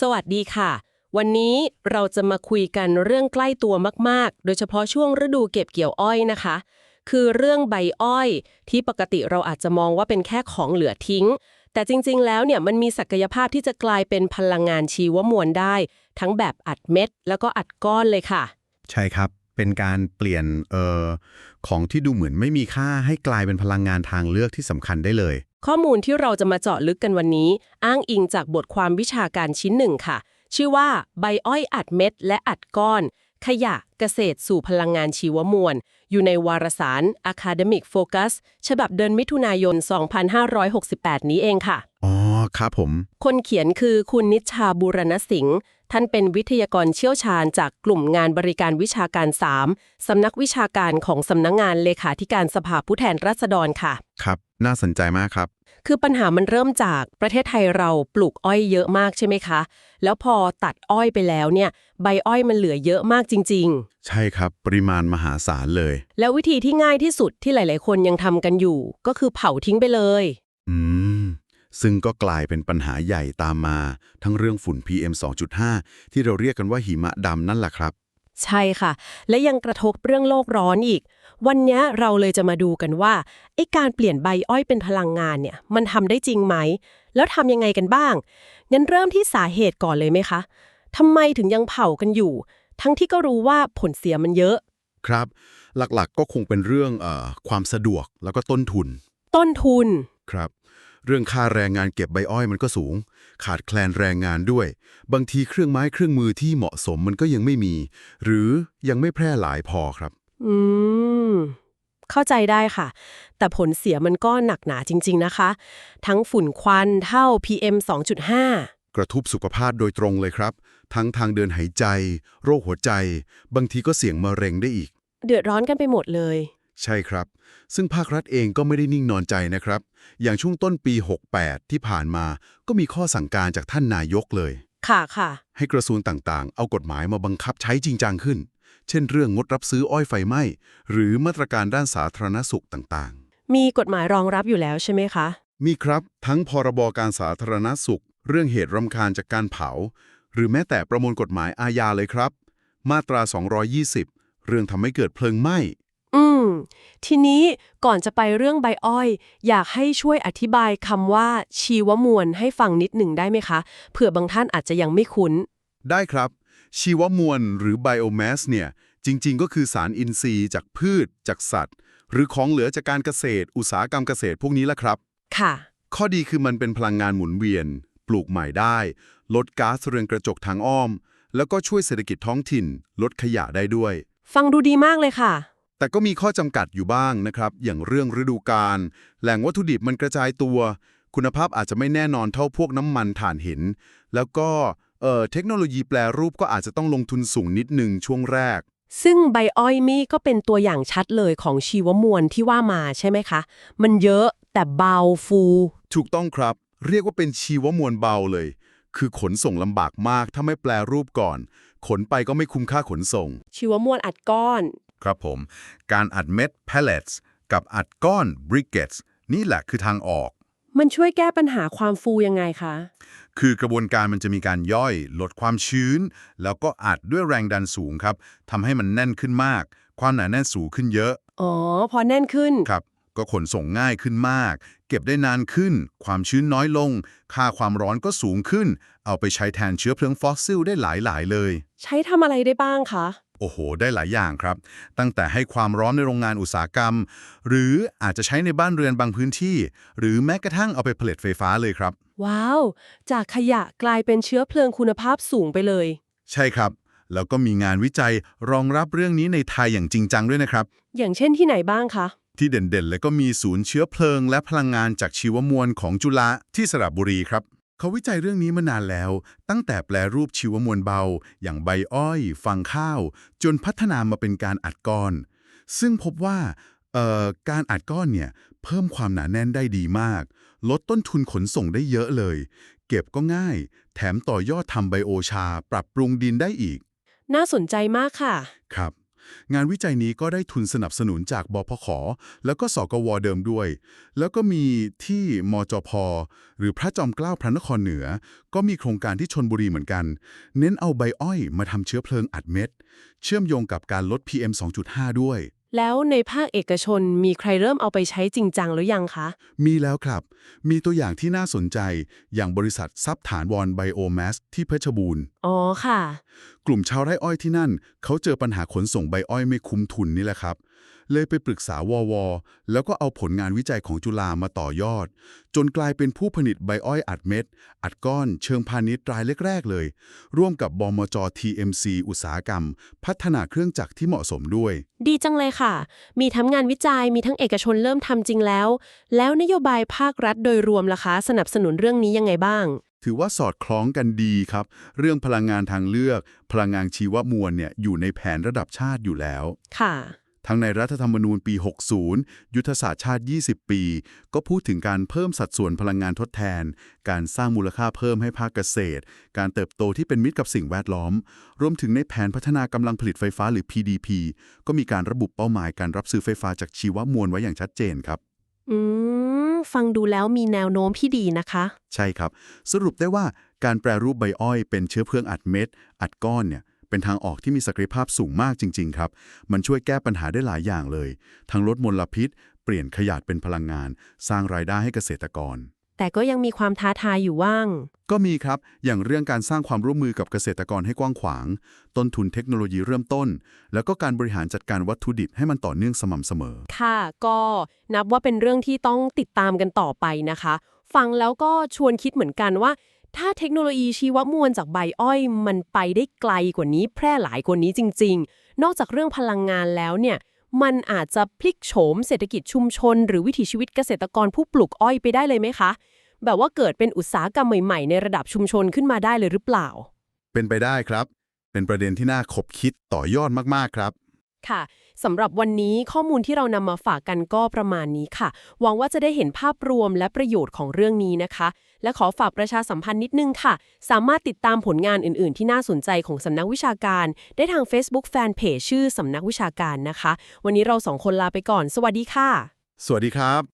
สวัสดีค่ะ วันนี้เราจะมาคุยกันเรื่องใกล้ตัวมาก ๆ โดยเฉพาะช่วงฤดูเก็บเกี่ยวอ้อยนะคะ คือเรื่องใบอ้อย ที่ปกติเราอาจจะมองว่าเป็นแค่ของเหลือทิ้ง แต่จริง ๆ แล้วเนี่ยมันมีศักยภาพที่จะกลายเป็นพลังงานชีวมวลได้ ทั้งแบบอัดเม็ด แล้วก็อัดก้อนเลยค่ะ ใช่ครับ เป็นการเปลี่ยนเอ่อของที่ดูเหมือนไม่มีค่าให้กลายเป็นพลังงานทางเลือกที่สำคัญได้เลย ข้อมูลที่เราจะมาเจาะลึกกันวันนี้ อ้างอิงจากบทความวิชาการชิ้นหนึ่งค่ะ ชื่อว่าใบอ้อยอัดเม็ด และอัดก้อน ขยะเกษตรสู่พลังงานชีวมวล อยู่ในวารสาร Academic Focus ฉบับเดือนมิถุนายน 2568 นี้เองค่ะ ครับผม คนเขียนคือคุณนิชชาบุรณสิงห์ท่านเป็นวิทยากรเชี่ยวชาญจากกลุ่มงานบริการวิชาการ 3 สำนักวิชาการของสำนักงงานเลขาธิการสภาผู้แทนราษฎรค่ะ ครับ น่าสนใจมากครับ คือปัญหามันเริ่มจากประเทศไทยเราปลูกอ้อยเยอะมากใช่ไหมคะ แล้วพอตัดอ้อยไปแล้วเนี่ย ใบอ้อยมันเหลือเยอะมากจริงใช่ครับ ปริมาณมหาศาลเลยๆแล้ววิธีที่ง่ายที่สุดที่หลาย ๆ คนยังทำกันอยู่ ก็คือเผาทิ้งไปเลยอืม ซึ่งก็กลายเป็นปัญหาใหญ่ตามมา ทั้งเรื่องฝุ่น PM 2.5 ที่เราเรียกกันว่าหิมะดำนั่นแหละครับ ใช่ค่ะ และยังกระทบเรื่องโลกร้อนอีก วันเนี้ยเราเลยจะมาดูกันว่าไอ้การเปลี่ยนใบอ้อยเป็นพลังงานเนี่ย มันทำได้จริงไหม แล้วทำยังไงกันบ้าง งั้นเริ่มที่สาเหตุก่อนเลยไหมคะทำไมถึงยังเผากันอยู่ ทั้งที่ก็รู้ว่าผลเสียมันเยอะครับ หลักๆก็คงเป็นเรื่องเอ่อความสะดวกแล้วก็ต้นทุน ต้นทุนครับ เรื่องค่าแรงงานเก็บใบอ้อยมันก็สูง ขาดแคลนแรงงานด้วย บางทีเครื่องไม้เครื่องมือที่เหมาะสมมันก็ยังไม่มี หรือยังไม่แพร่หลายพอครับ อืม เข้าใจได้ค่ะ แต่ผลเสียมันก็หนักหนาจริง ๆนะคะ ทั้งฝุ่นควันเท่า PM 2.5 กระทบสุขภาพโดยตรงเลยครับ ทั้งทางเดินหายใจ โรคหัวใจ บางทีก็เสี่ยงมะเร็งได้อีก เดือดร้อนกันไปหมดเลย ใช่ครับ ซึ่งภาครัฐเองก็ไม่ได้นิ่งนอนใจนะครับ อย่างช่วงต้นปี 68 ที่ผ่านมาก็มีข้อสั่งการจากท่านนายกเลย ค่ะค่ะ ให้กระทรวงต่างๆ เอากฎหมายมาบังคับใช้จริงจังขึ้น เช่นเรื่องงดรับซื้ออ้อยไฟไหม้ หรือมาตรการด้านสาธารณสุขต่างมีกฎหมายรองรับอยู่แล้วใช่ไหมคะๆมีครับ ทั้งพรบการสาธารณสุข เรื่องเหตุรำคาญจากการเผา หรือแม้แต่ประมวลกฎหมายอาญาเลยครับ มาตรา 220 เรื่องทำให้เกิดเพลิงไหม้อื ม ทีนี้ก่อนจะไปเรื่องใบอ้อย อยากให้ช่วยอธิบายคำว่า ชีวมวลให้ฟังนิดหนึ่งได้ไหมคะ เผื่อบางท่านอาจจะยังไม่คุ้น ได้ครับ ชีวมวลหรือไบโอแมสเนี่ย จริง ๆ ก็คือสารอินทรีย์ จากพืช จากสัตว์ หรือของเหลือจากการเกษตร อุตสาหกรรมเกษตรพวกนี้แหละครับ ค่ะ ข้อดีคือมันเป็นพลังงานหมุนเวียน ปลูกใหม่ได้ ลดก๊าซเรือนกระจกทางอ้อม แล้วก็ช่วยเศรษฐกิจท้องถิ่น ลดขยะได้ด้วย ฟังดูดีมากเลยค่ะ แต่ก็มีข้อจำกัดอยู่บ้างนะครับ อย่างเรื่องฤดูกาลแหล่งวัตถุดิบมันกระจายตัว คุณภาพอาจจะไม่แน่นอนเท่าพวกน้ำมันถ่านหิน แล้วก็เอ่อเทคโนโลยีแปลรูปก็อาจจะต้องลงทุนสูงนิดหนึ่งช่วงแรก ซึ่งใบอ้อยมี่ก็เป็นตัวอย่างชัดเลยของชีวมวลที่ว่ามาใช่ไหมคะ มันเยอะแต่เบาฟู ถูกต้องครับ เรียกว่าเป็นชีวมวลเบาเลย คือขนส่งลำบากมากถ้าไม่แปลรูปก่อน ขนไปก็ไม่คุ้มค่าขนส่ง ชีวมวลอัดก้อน ครับผม การอัดเม็ด pellets กับอัดก้อน briquettes นี่แหละคือทางออก มันช่วยแก้ปัญหาความฟูยังไงคะ คือกระบวนการมันจะมีการย่อย ลดความชื้น แล้วก็อัดด้วยแรงดันสูงครับทำให้มันแน่นขึ้นมาก ความหนาแน่นสูงขึ้นเยอะ อ๋อ พอแน่นขึ้น ครับ ก็ขนส่งง่ายขึ้นมาก เก็บได้นานขึ้น ความชื้นน้อยลง ค่าความร้อนก็สูงขึ้น เอาไปใช้แทนเชื้อเพลิงฟอสซิลได้หลายๆเลย ใช้ทำอะไรได้บ้างคะ โอ้โห ได้หลายอย่างครับ ตั้งแต่ให้ความร้อนในโรงงานอุตสาหกรรม หรืออาจจะใช้ในบ้านเรือนบางพื้นที่ หรือแม้กระทั่งเอาไปผลิตไฟฟ้าเลยครับ ว้าว จากขยะกลายเป็นเชื้อเพลิงคุณภาพสูงไปเลย ใช่ครับ แล้วก็มีงานวิจัยรองรับเรื่องนี้ในไทยอย่างจริงจังด้วยนะครับ อย่างเช่นที่ไหนบ้างคะ ที่เด่นๆเลยก็มีศูนย์เชื้อเพลิง และพลังงานจากชีวมวลของจุฬาที่สระบุรีครับ เขาวิจัยเรื่องนี้มานานแล้ว ตั้งแต่แปลรูปชีวมวลเบา อย่างใบอ้อยฟังข้าว จนพัฒนามาเป็นการอัดก้อน ซึ่งพบว่าเอ่อการอัดก้อนเนี่ยเพิ่มความหนาแน่นได้ดีมาก ลดต้นทุนขนส่งได้เยอะเลย เก็บก็ง่าย แถมต่อยอดทำไบโอชา ปรับปรุงดินได้อีก น่าสนใจมากค่ะ ครับ งานวิจัยนี้ก็ได้ทุนสนับสนุนจากบพข แล้วก็สกวเดิมด้วย แล้วก็มีที่มจพ หรือพระจอมเกล้าพระนครเหนือ ก็มีโครงการที่ชนบุรีเหมือนกัน เน้นเอาใบอ้อยมาทำเชื้อเพลิงอัดเม็ด เชื่อมโยงกับการลด PM 2.5 ด้วย แล้วในภาคเอกชนมีใครเริ่มเอาไปใช้จริงจังหรือยังคะ มีแล้วครับ มีตัวอย่างที่น่าสนใจ อย่างบริษัททรัพย์ฐานวรไบโอแมสที่เพชรบูรณ์ อ๋อค่ะ กลุ่มชาวไร่อ้อยที่นั่น เขาเจอปัญหาขนส่งใบอ้อยไม่คุ้มทุนนี่แหละครับ เลยไปปรึกษาววแล้วก็เอาผลงานวิจัยของจุฬามาต่อยอด จนกลายเป็นผู้ผลิตใบอ้อยอัดเม็ด อัดก้อน เชิงพาณิชย์รายแรก ๆ เลย ร่วมกับบมจ TMC อุตสาหกรรม พัฒนาเครื่องจักรที่เหมาะสมด้วย ดีจังเลยค่ะ มีทั้งงานวิจัยมีทั้งเอกชนเริ่มทำจริงแล้ว แล้วนโยบายภาครัฐโดยรวมล่ะคะสนับสนุนเรื่องนี้ยังไงบ้างถือว่าสอดคล้องกันดีครับ เรื่องพลังงานทางเลือก พลังงานชีวมวลเนี่ยอยู่ในแผนระดับชาติอยู่แล้ว ค่ะ ทั้งในรัฐธรรมนูญปี 60 ยุทธศาสตร์ชาติ 20 ปี ก็พูดถึงการเพิ่มสัดส่วนพลังงานทดแทน การสร้างมูลค่าเพิ่มให้ภาคเกษตร การเติบโตที่เป็นมิตรกับสิ่งแวดล้อม รวมถึงในแผนพัฒนากำลังผลิตไฟฟ้าหรือ PDP ก็มีการระบุเป้าหมายการรับซื้อไฟฟ้าจากชีวมวลไว้อย่างชัดเจนครับ อืม ฟังดูแล้วมีแนวโน้มที่ดีนะคะ ใช่ครับ สรุปได้ว่าการแปรรูปใบอ้อยเป็นเชื้อเพลิงอัดเม็ด อัดก้อนเนี่ย เป็นทางออกที่มีศักยภาพสูงมากจริง ๆ ครับ มันช่วยแก้ปัญหาได้หลายอย่างเลย ทั้งลดมลพิษ เปลี่ยนขยะเป็นพลังงาน สร้างรายได้ให้เกษตรกร แต่ก็ยังมีความท้าทายอยู่ว่าง ก็มีครับ อย่างเรื่องการสร้างความร่วมมือกับเกษตรกรให้กว้างขวาง ต้นทุนเทคโนโลยีเริ่มต้น แล้วก็การบริหารจัดการวัตถุดิบให้มันต่อเนื่องสม่ำเสมอ ค่ะ ก็นับว่าเป็นเรื่องที่ต้องติดตามกันต่อไปนะคะ ฟังแล้วก็ชวนคิดเหมือนกันว่า ถ้าเทคโนโลยีชีวมวลจากใบอ้อย มันไปได้ไกลกว่านี้แพร่หลายกว่านี้จริง ๆ นอกจากเรื่องพลังงานแล้วเนี่ยมันอาจจะพลิกโฉมเศรษฐกิจชุมชน หรือวิถีชีวิตเกษตรกรผู้ปลูกอ้อยไปได้เลยไหมคะ แบบว่าเกิดเป็นอุตสาหกรรมใหม่ๆ ในระดับชุมชนขึ้นมาได้เลยหรือเปล่า เป็นไปได้ครับ เป็นประเด็นที่น่าขบคิดต่อยอดมากๆครับ ค่ะสำหรับวันนี้ข้อมูลที่เรานำมาฝากกันก็ประมาณนี้ค่ะ หวังว่าจะได้เห็นภาพรวมและประโยชน์ของเรื่องนี้นะคะ และขอฝากประชาสัมพันธ์นิดนึงค่ะ สามารถติดตามผลงานอื่น ๆ ที่น่าสนใจของสำนักวิชาการ ได้ทาง Facebook Fanpage ชื่อสำนักวิชาการนะคะ วันนี้เราสองคนลาไปก่อน สวัสดีค่ะ สวัสดีครับ